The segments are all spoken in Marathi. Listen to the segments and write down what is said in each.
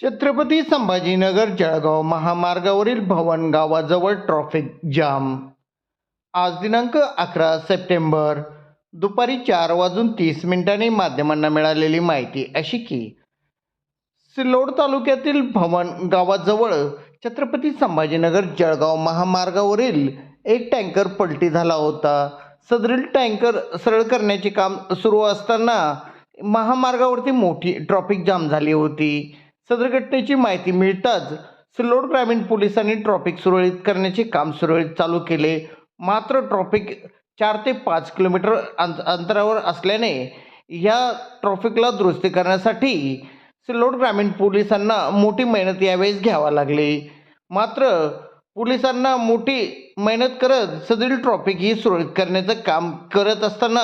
छत्रपती संभाजीनगर जळगाव महामार्गावरील भवन गावाजवळ ट्रॉफिक जाम आज दिनांक अकरा सप्टेंबर. दुपारी चार वाजून तीस मिनिटांनी माध्यमांना मिळालेली माहिती अशी की सिल्लोड तालुक्यातील भवन गावाजवळ छत्रपती संभाजीनगर जळगाव महामार्गावरील एक टँकर पलटी झाला होता. सदरील टँकर सरळ करण्याचे काम सुरू असताना महामार्गावरती मोठी ट्रॉफिक जाम झाली होती. सदर घटनेची माहिती मिळताच सिल्लोड ग्रामीण पोलिसांनी ट्रॉफिक सुरळीत करण्याचे काम सुरळीत चालू केले. मात्र ट्रॉफिक चार ते पाच किलोमीटर अंत अंतरावर असल्याने या ट्रॉफिकला दुरुस्ती करण्यासाठी सिल्लोड ग्रामीण पोलिसांना मोठी मेहनत यावेळेस घ्यावा लागली. मात्र पोलिसांना मोठी मेहनत करत सदरील ट्रॉफिक ही सुरळीत करण्याचं काम करत असताना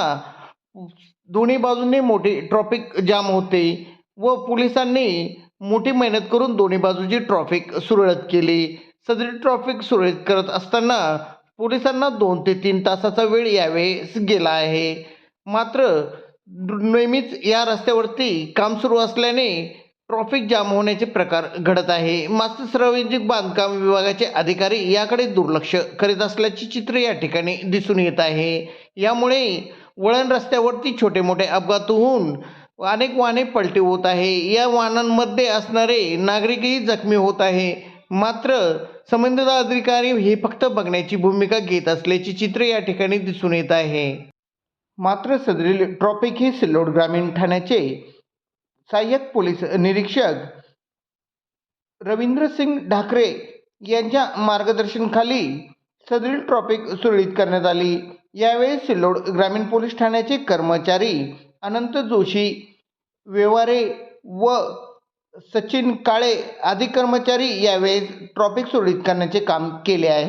दोन्ही बाजूंनी मोठी ट्रॉफिक जाम होते व पोलिसांनी मोठी मेहनत करून दोन्ही बाजूची ट्रॉफिक सुरळीत केली. सदरी ट्रॉफिक सुरळीत करत असताना पोलिसांना दोन ते तीन तासाचा वेळ यावेळेस गेला आहे. मात्र नेहमीच या रस्त्यावरती काम सुरू असल्याने ट्रॉफिक जाम होण्याचे प्रकार घडत आहे. मात्र सार्वजनिक बांधकाम विभागाचे अधिकारी याकडे दुर्लक्ष करीत असल्याचे चित्र या ठिकाणी दिसून येत आहे. यामुळे वळण रस्त्यावरती छोटे मोठे अपघात होऊन अनेक वाहने पलटी होत आहे. या वाहनांमध्ये असणारे नागरिकही जखमी होत आहे. मात्र संबंधित अधिकारी हे फक्त बघण्याची भूमिका घेत असल्याचे चित्र या ठिकाणी दिसून येत आहे. मात्र सदरील ट्रॉफिक हे सिल्लोड ग्रामीण ठाण्याचे सहाय्यक पोलीस निरीक्षक रवींद्र सिंग ढाकरे यांच्या मार्गदर्शनाखाली सदरील ट्रॉफिक सुरळीत करण्यात आली. यावेळी सिल्लोड ग्रामीण पोलीस ठाण्याचे कर्मचारी अनंत जोशी व्यवहारे व सचिन काळे आदी कर्मचारी यावेळेस ट्रॉफिक सुरळीत करण्याचे काम केले आहे.